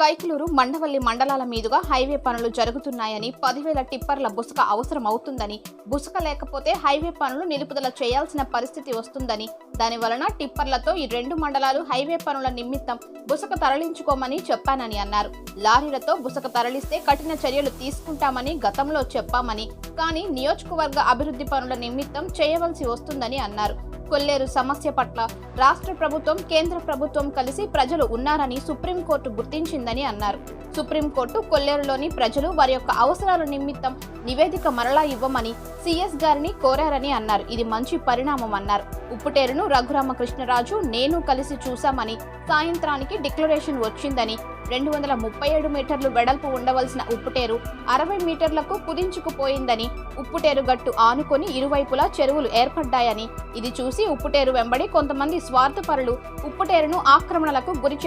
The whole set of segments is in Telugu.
కైకలూరు మండవల్లి మండలాల మీదుగా హైవే పనులు జరుగుతున్నాయని పదివేల టిప్పర్ల బుసక అవసరం అవుతుందని బుసక లేకపోతే హైవే పనులు నిలుపుదల చేయాల్సిన పరిస్థితి వస్తుందని దాని వలన టిప్పర్లతో ఈ రెండు మండలాలు హైవే పనుల నిమిత్తం బుసక తరలించుకోమని చెప్పానని అన్నారు. లారీలతో బుసక తరలిస్తే కఠిన చర్యలు తీసుకుంటామని గతంలో చెప్పామని కానీ నియోజకవర్గ అభివృద్ధి పనుల నిమిత్తం చేయవలసి వస్తుందని అన్నారు. కొల్లేరు సమస్య పట్ల రాష్ట్ర ప్రభుత్వం కేంద్ర ప్రభుత్వం కలిసి ప్రజలు ఉన్నారని సుప్రీంకోర్టు గుర్తించిందని అన్నారు. సుప్రీంకోర్టు కొల్లేరులోని ప్రజలు వారి యొక్క అవసరాల నిమిత్తం నివేదిక మరలా ఇవ్వమని సిఎస్ గారిని కోరారని అన్నారు. ఇది మంచి పరిణామం అన్నారు. ఉప్పుటేరును రఘురామకృష్ణరాజు నేను కలిసి చూశామని సాయంత్రానికి డిక్లరేషన్ వచ్చిందని రెండు వందల ముప్పై ఏడు మీటర్లు వెడల్పు ఉండవలసిన ఉప్పుటేరు అరవై మీటర్లకు కుదించుకుపోయిందని ఉప్పుటేరు గట్టు ఆనుకొని ఇరువైపులా చెరువులు ఏర్పడ్డాయని ఇది చూసి ఉప్పుటేరు వెంబడి కొంతమంది స్వార్థపరులు ఉప్పుటేరును ఆక్రమణలకు గురి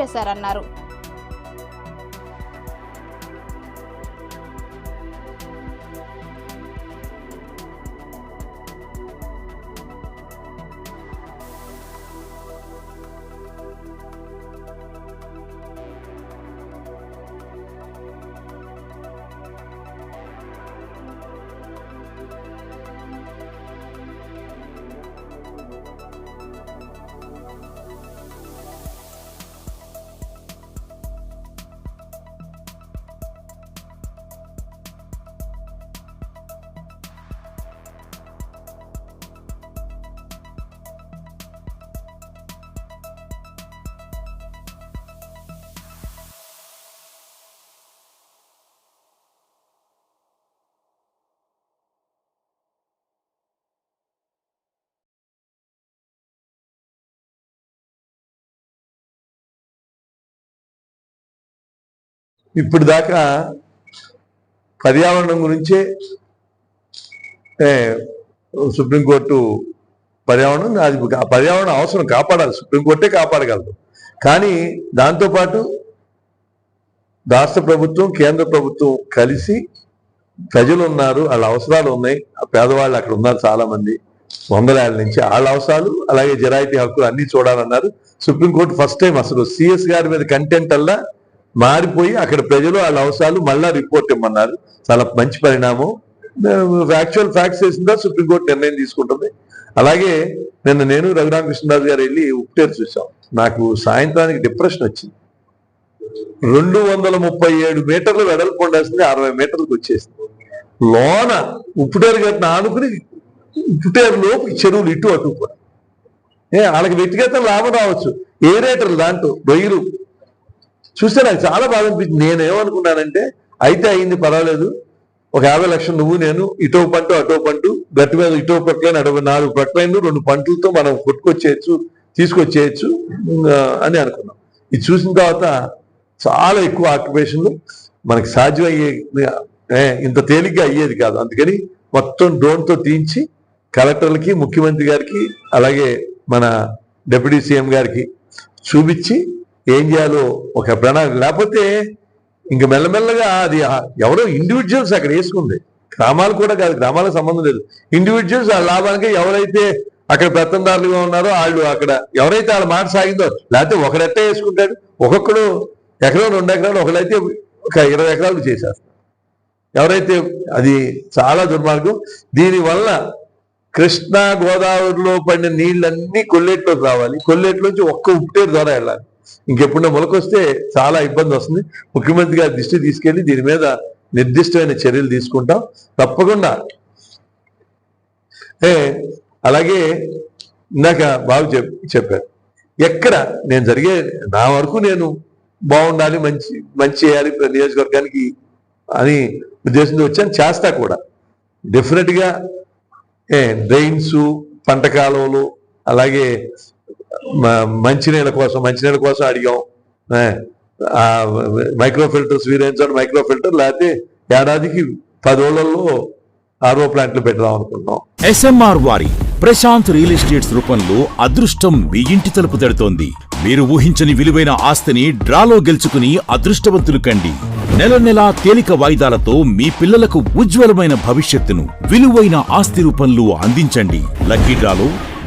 ఇప్పుడు దాకా పర్యావరణం గురించే సుప్రీంకోర్టు పర్యావరణం అది పర్యావరణం అవసరం కాపాడాలి సుప్రీంకోర్టే కాపాడగలదు. కానీ దాంతోపాటు రాష్ట్ర ప్రభుత్వం కేంద్ర ప్రభుత్వం కలిసి ప్రజలు ఉన్నారు వాళ్ళ అవసరాలు ఉన్నాయి. ఆ పేదవాళ్ళు అక్కడ ఉన్నారు చాలా మంది వందల ఏళ్ళ నుంచి వాళ్ళ అవసరాలు అలాగే జరాయితీ హక్కులు అన్ని చూడాలన్నారు. సుప్రీంకోర్టు ఫస్ట్ టైం అసలు సిఎస్ గారి మీద కంటెంట్ అల్లా మారిపోయి అక్కడ ప్రజలు వాళ్ళ అవసరాలు మళ్ళా రిపోర్ట్ ఇమ్మన్నారు. చాలా మంచి పరిణామం. యాక్చువల్ ఫ్యాక్ట్స్ వేసిందా సుప్రీంకోర్టు నిర్ణయం తీసుకుంటుంది. అలాగే నిన్న నేను రఘురామకృష్ణరాజు గారు వెళ్ళి ఉప్టేరు చూసాం నాకు సాయంత్రానికి డిప్రెషన్ వచ్చింది. రెండు వందల ముప్పై ఏడు మీటర్లు వెడల్పు ఉండాల్సింది అరవై మీటర్లకు వచ్చేసింది. లోన ఉప్పుటేరు గట్టిన ఆనుకుని ఉప్పుటేరు లోపు చెరువులు ఇటు అటు కూడా. ఏ వాళ్ళకి వ్యక్తిగత లాభం రావచ్చు. ఏరేటర్లు దాంట్లో? రొయ్యలు చూస్తే నాకు చాలా బాధ అనిపించింది. నేనేమనుకున్నానంటే అయితే అయింది పర్వాలేదు. ఒక యాభై లక్షలు నువ్వు నేను ఇటో పంటు అటో పంటు గట్టి మీద ఇటో ప్రక్కలైన అడవి నాలుగు ప్రక్కలైన రెండు పంటలతో మనం కొట్టుకొచ్చేయచ్చు తీసుకొచ్చేయచ్చు అని అనుకున్నాం. ఇది చూసిన తర్వాత చాలా ఎక్కువ ఆక్యుపేషన్లు మనకి సాధ్యమయ్యే ఇంత తేలిగ్గా అయ్యేది కాదు. అందుకని మొత్తం డ్రోన్తో తీయించి కలెక్టర్లకి ముఖ్యమంత్రి గారికి అలాగే మన డిప్యూటీ సీఎం గారికి చూపించి ఏం చేయాలో ఒక ప్రణాళిక. లేకపోతే ఇంక మెల్లమెల్లగా అది ఎవరో ఇండివిజువల్స్ అక్కడ వేసుకుంది. గ్రామాలు కూడా కాదు గ్రామాలకు సంబంధం లేదు. ఇండివిజువల్స్ ఆ లాభానికి ఎవరైతే అక్కడ పెత్తందారులుగా ఉన్నారో వాళ్ళు అక్కడ ఎవరైతే వాళ్ళ మాట సాగిందో లేకపోతే ఒకడెట్టే వేసుకుంటాడు? ఒక్కొక్కడు ఎకరం రెండు ఎకరాలు ఒకడైతే ఒక ఇరవై ఎకరాలు చేసేస్తారు ఎవరైతే అది చాలా దుర్మార్గం. దీనివల్ల కృష్ణా గోదావరిలో పడిన నీళ్ళన్నీ కొల్లేట్లోకి రావాలి. కొల్లేట్లోంచి ఒక్క ఉప్పేరు ద్వారా వెళ్ళాలి. ఇంకెప్పుడో మొలకొస్తే చాలా ఇబ్బంది వస్తుంది. ముఖ్యమంత్రి గారి దృష్టి తీసుకెళ్ళి దీని మీద నిర్దిష్టమైన చర్యలు తీసుకుంటాం. తప్పకుండా. ఏ అలాగే ఇందాక బాబు చెప్ చెప్పారు. ఎక్కడ నేను జరిగే నా వరకు నేను బాగుండాలి మంచి మంచి చేయాలి నియోజకవర్గానికి అని ఉద్దేశంతో వచ్చాను. చేస్తా కూడా. డెఫినెట్గా ఏ డ్రైన్స్ పంట కాలువలు అలాగే మంచినీళ్ళ కోసం మంచినీళ్ళ కోసం అడిగాం. మైక్రో ఫిల్టర్స్ వీరేంచండి మైక్రో ఫిల్టర్ లేకపోతే ఏడాదికి పదోళ్ళలో ఆర్ఓ ప్లాంట్లు పెడదాం అనుకుంటున్నాం ఎస్ఎంఆర్ వారి ప్రశాంత్ రియల్ ఎస్టేట్స్ రూపంలో అదృష్టం మీ ఇంటి తలుపు తడుతోంది. మీరు ఊహించని విలువైన ఆస్తిని డ్రాలో గెలుచుకుని అదృష్టవంతులు కండి. నెల నెలా తేలిక వాయిదాలతో మీ పిల్లలకు ఉజ్వలమైన భవిష్యత్తును విలువైన ఆస్తి రూపంలో అందించండి. లక్కీ డ్రాలో